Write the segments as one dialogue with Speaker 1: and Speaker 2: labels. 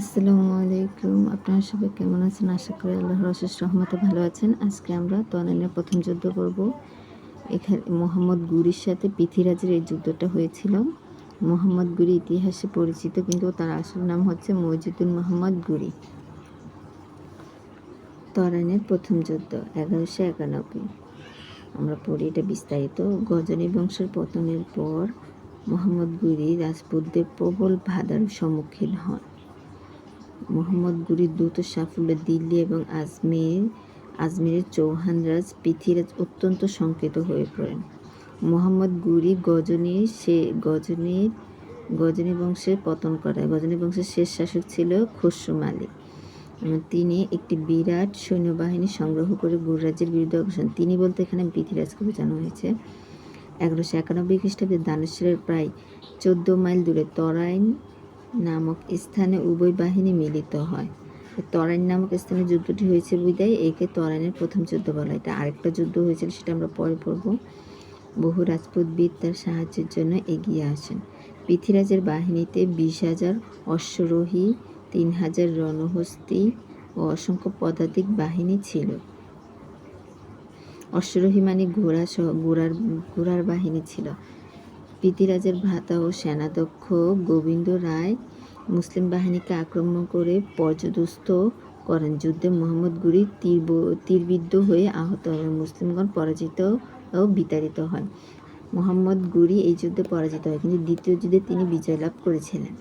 Speaker 1: আসসালামু আলাইকুম। আপনারা সবাই কেমন আছেন? আশা করি আল্লাহর অশেষ রহমতে ভালো আছেন। আজকে আমরা তনানের প্রথম যুদ্ধ করব। এখানে মোহাম্মদ গুরির সাথে পৃথিরাজের এই যুদ্ধটা হয়েছিল। মোহাম্মদ গুরি ইতিহাসে পরিচিত, কিন্তু তার আসল নাম হচ্ছে মজিদুল মোহাম্মদ গুরি। তরানের প্রথম যুদ্ধ, এগারোশো একানব্বই। আমরা পড়ি এটা বিস্তারিত। গজনী বংশের পতনের পর মোহাম্মদ গুরি রাজপুতদের প্রবল বাধার সম্মুখীন হন। মোহাম্মদ গুরির দ্রুত সাফল্য দিল্লি এবং আজমির, আজমিরের চৌহানরাজ পৃথিরাজ অত্যন্ত সংকেত হয়ে পড়েন। মোহাম্মদ গুরি গজনী সে গজনীর, গজনী বংশের পতন করায় গজনী বংশের শেষ শাসক ছিল খসরু মালিক তিনি একটি বিরাট সৈন্যবাহিনী সংগ্রহ করে গুররাজ্যের বিরুদ্ধে অগ্রসর তিনি বলতে এখানে পৃথিরাজকে বোঝানো হয়েছে। এগারোশো একানব্বই খ্রিস্টাব্দে দানেশ্বরের প্রায় চোদ্দ মাইল দূরে তরাইন নামক স্থানে উভয় বাহিনী মিলিত হয়। তরাইন নামক স্থানে যুদ্ধটি হয়েছে বিদায়, একে তরাইনের প্রথম যুদ্ধ বলা এটা আরেকটা যুদ্ধ হয়েছিল, সেটা আমরা পরে পড়ব। বহু রাজপুতবিদ তার সাহায্যের জন্য এগিয়ে আসেন। পৃথিরাজের বাহিনীতে বিশ হাজার অশ্বরোহী, তিন হাজার রণহস্তি ও অসংখ্য পদাতিক বাহিনী ছিল। অশ্বরোহী মানে ঘোড়া ঘোড়ার ঘোড়ার বাহিনী ছিল। পৃথিরাজের ভ্রাতা ও সেনাধ্যক্ষ গোবিন্দ রায় মুসলিম বাহিনীকে আক্রমণ করে পর্যদস্ত করেন। যুদ্ধে মোহাম্মদ গুরি তীর তীরবিদ্ধ হয়ে আহত হন। মুসলিমগণ পরাজিত ও বিতাড়িত হন। মোহাম্মদ গুরি এই যুদ্ধে পরাজিত হয়, কিন্তু দ্বিতীয় যুদ্ধে তিনি বিজয় লাভ করেছিলেন।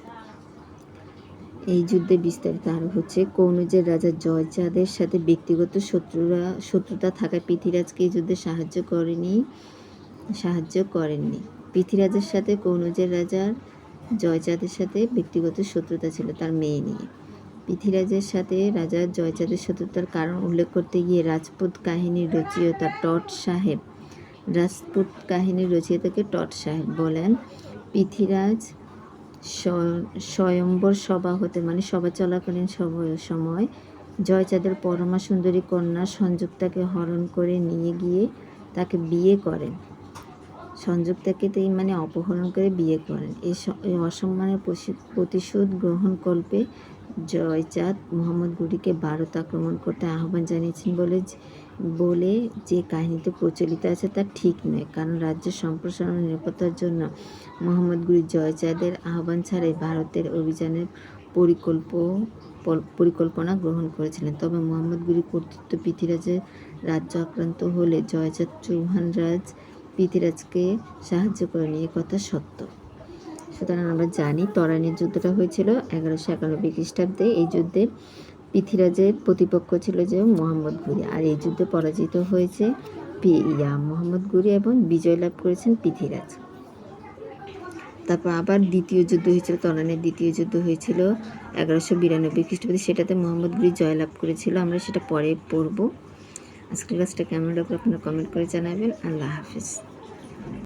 Speaker 1: এই যুদ্ধে বিস্তারিত আরও হচ্ছে, কৌনজের রাজা জয়চাঁদের সাথে ব্যক্তিগত শত্রুরা, শত্রুতা থাকায় পৃথিরাজকে এই যুদ্ধে সাহায্য করেনি, সাহায্য করেননি। পৃথিরাজের সাথে, কৌনজের রাজার, জয়চাঁদের সাথে ব্যক্তিগত শত্রুতা ছিল তার মেয়ে নিয়ে। পৃথিরাজের সাথে রাজা জয়চাঁদের শত্রুতার কারণ উল্লেখ করতে গিয়ে রাজপুত কাহিনীর রচয়িতা টট সাহেব, রাজপুত কাহিনীর রচয়িতাকে টট সাহেব বলেন। পৃথিরাজ স্বয়ম্বর সভা হতে মানে সভা চলাকালীন সময় জয়চাঁদের পরমা সুন্দরী কন্যা সংযুক্তাকে হরণ করে নিয়ে গিয়ে তাকে বিয়ে করেন। সংযুক্তাকে তিনি মানে অপহরণ করে বিয়ে করেন। এই অসম্মানের প্রতিশোধ গ্রহণ কল্পে জয়চাঁদ মোহাম্মদ গুরিকে ভারত আক্রমণ করতে আহ্বান জানিয়েছেন বলে বলে যে কাহিনীতে প্রচলিত আছে তা ঠিক নয়। কারণ রাজ্যের সম্প্রসারণ নিরাপত্তার জন্য মোহাম্মদ গুরি জয়চাঁদের আহ্বান ছাড়াই ভারতের অভিযানের পরিকল্প পরিকল্পনা গ্রহণ করেছিলেন। তবে মোহাম্মদ গুরি কর্তৃত্ব পৃথিরাজের রাজ্য আক্রান্ত হলে জয়চাঁদ চৌহান রাজ পৃথিরাজকে সাহায্য করেনি এ কথা সত্য। সুতরাং আমরা জানি তরানির যুদ্ধটা হয়েছিল এগারোশো একানব্বই খ্রিস্টাব্দে। এই যুদ্ধে পৃথিরাজের প্রতিপক্ষ ছিল যে মোহাম্মদ গুরি। আর এই যুদ্ধে পরাজিত হয়েছে ইয়া মোহাম্মদ গুরি এবং বিজয় লাভ করেছেন পৃথিরাজ তারপর আবার দ্বিতীয় যুদ্ধ হয়েছিল তরানের দ্বিতীয় যুদ্ধ হয়েছিল এগারোশো বিরানব্বই খ্রিস্টাব্দে। সেটাতে মোহাম্মদ গুরি জয়লাভ করেছিল। আমরা সেটা পরে পড়ব। আজকের কাজটা কেমন লাগল আপনারা কমেন্ট করে জানাবেন। আল্লাহ হাফিজ।